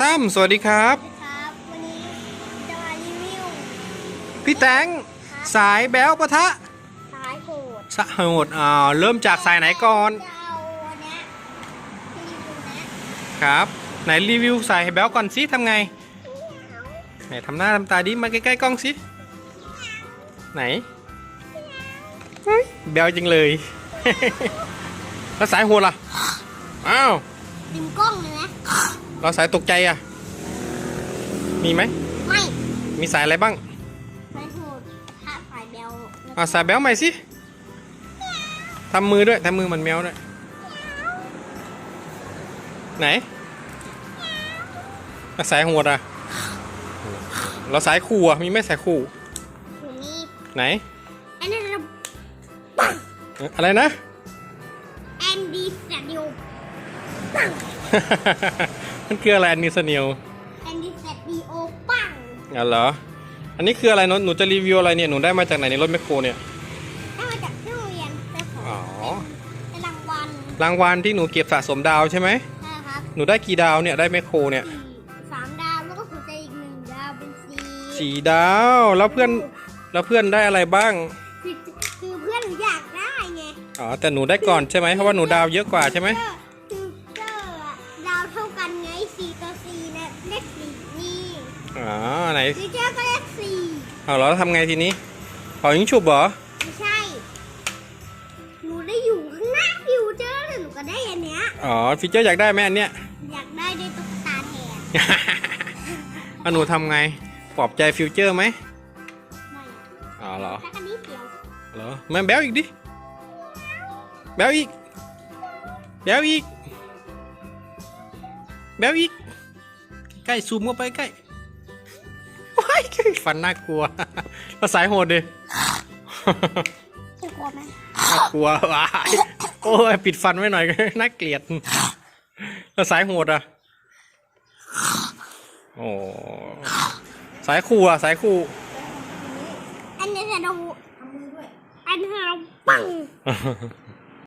ซ้ำสวัสดีครับ ครับวันนี้จะมารีวิว พี่แตงสายแบลปะทะ สายโหดสายโหดอ่าเริ่มจากสายไหนก่อนจะเอาอันเนี้ยรีวิวนะครับ ไหนรีวิวสายแบลก่อนสิทำไง ไหนทำหน้าทำตาดิมาใกล้ๆกล้องสิ ไหนเฮ้ยแบลจริงเลย แล้วสายโหดล่ะ อ้าวดิมกล้องเลยนะ เราสายตกใจอะ มีไหม ไม่มีสายอะไรบ้างสายโหดถ้าสายเบลแล้วอ่าสายแบลใหม่สิทำมือด้วยทำมือเหมันแมวด้วย ไหนแล้วสายโหดอะ เราสายคู่อะ มีไหมสายคู่อยู่นี่ไหน อันนี้เราเอ๊ะอะไรนะแอนดี้สตูดิโอ มันคืออะไรอันนี้สเนียวแอนดี้สตูดิโอปังอ๋อเหรอ อันนี้คืออะไรเนอะหนูจะรีวิวอะไรเนี่ยหนูได้มาจากไหนในรถแมคโครเนี่ยได้มาจากที่โรงเรียนแต่ขออ๋อเป็นรางวัลรางวัลที่หนูเก็บสะสมดาวใช่ไหมนะครับหนูได้กี่ดาวเนี่ยได้แมคโครเนี่ยสี่สามดาวแล้วก็หัวใจอีกหนึ่งดาวเป็นสี่สี่ดาวแล้วเพื่อนแล้วเพื่อนได้อะไรบ้างคือคือเพื่อนหนูอยากได้ไงอ๋อแต่หนูได้ก่อนใช่ไหมเพราะว่าหนูดาวเยอะกว่าใช่ไหม อ๋อไหนคือเจอก็เลขสี่เอาแล้วทำไงทีนี้เป่ายิงฉุบเหรอไม่ใช่ หนูได้อยู่ข้างหน้าฟิวเจอร์เลยหนูก็ได้อันเนี้ย อ๋อฟีเจอร์อยากได้ไหมอันเนี้ย อยากได้ด้วยตุ๊กตาแทนเอาหนูทำไงปลอบใจฟิวเจอร์ไหมไม่อ๋อเหรอแค่กันนิดเดียวเหรอแม่แบลอีกดิแบลอีกแบลอีกแบลอีกใกล้ซูมเข้าไปใกล้ว้าย ฟันน่ากลัวภาษายโหดดิจะกลัวไหมน่ากลัวว้ายโอ้ยปิดฟันไว้หน่อยน่าเกลียดแล้วสายโหดอะโอ้สายคู่อะสายคู่ อันนี้จะดูอันนี้จะดูปัง